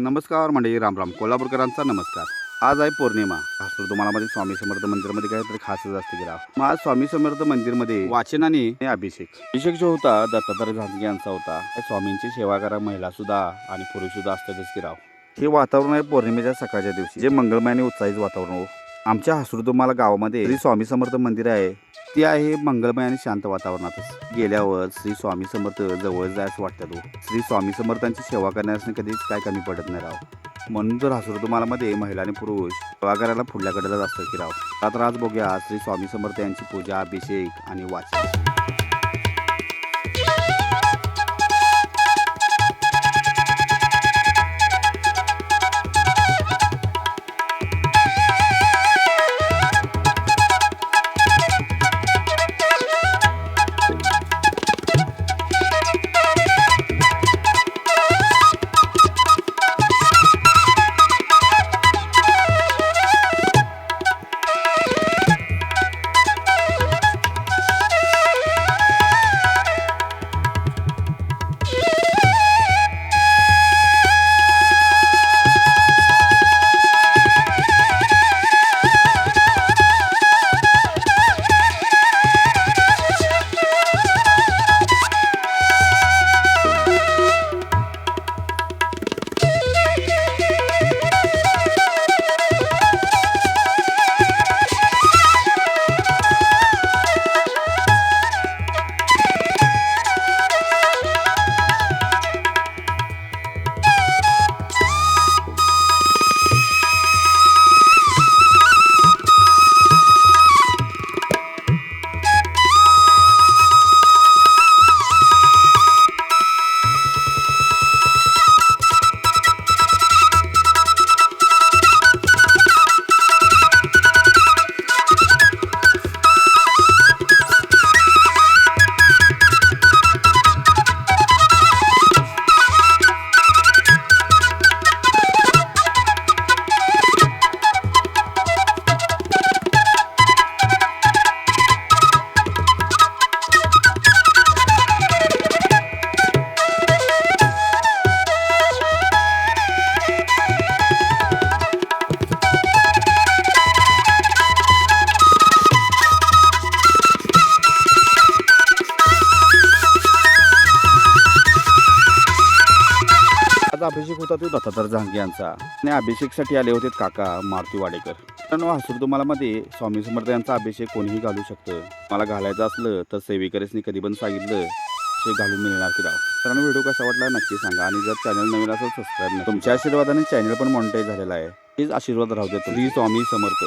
नमस्कार मंडळी रामराम कोल्हापूरकरांचा नमस्कार. आज आहे पौर्णिमा. असतो तुम्हाला मध्ये स्वामी समर्थ मंदिरमध्ये काहीतरी खासच असते की मग आज स्वामी समर्थ मंदिरमध्ये वाचनाने अभिषेक. अभिषेक जो होता दत्तात्रय झांजगे यांचा होता स्वामींची सेवा करा महिला सुद्धा आणि पुरुष सुद्धा असतातच की राव. हे वातावरण आहे पौर्णिमेच्या सकाळच्या दिवशी. जे मंगळमय आणि उत्साहित वातावरण हो. आमच्या हसरुदुमाला गावामध्ये श्री स्वामी समर्थ मंदिर आहे. ते आहे मंगलमय आणि शांत वातावरणातच गेल्यावर श्री स्वामी समर्थ जवळ जायचं वाटतं तो श्री स्वामी समर्थांची सेवा करण्यास कधीच काय कमी पडत नाही राव. म्हणून तर हसरुदुमालामध्ये महिला आणि पुरुष सेवा करायला पुढल्याकडे कडेलाच असतं की राव रात्र आज बघूया श्री स्वामी समर्थ यांची पूजा अभिषेक आणि वाचन. अभिषेक होता तो दत्तात्रय झांगे यांचा. आणि अभिषेकसाठी आले होते काका मारुती वाडेकर. मित्रांनो तुम्हाला मध्ये स्वामी समर्थ यांचा अभिषेक कोणीही घालू शकतं. मला घालायचं असलं तर सेविकरेसनी कधी पण सांगितलं ते घालून मिळणार की राव. मित्रांनो व्हिडिओ कसा वाटला नक्की सांगा आणि जर चॅनल नवीन असेल सबस्क्राईब तुमच्या आशीर्वादाने चॅनल पण मॉनिटाईज झालेला आहे. हेच आशीर्वाद राहू देतो श्री स्वामी समर्थ.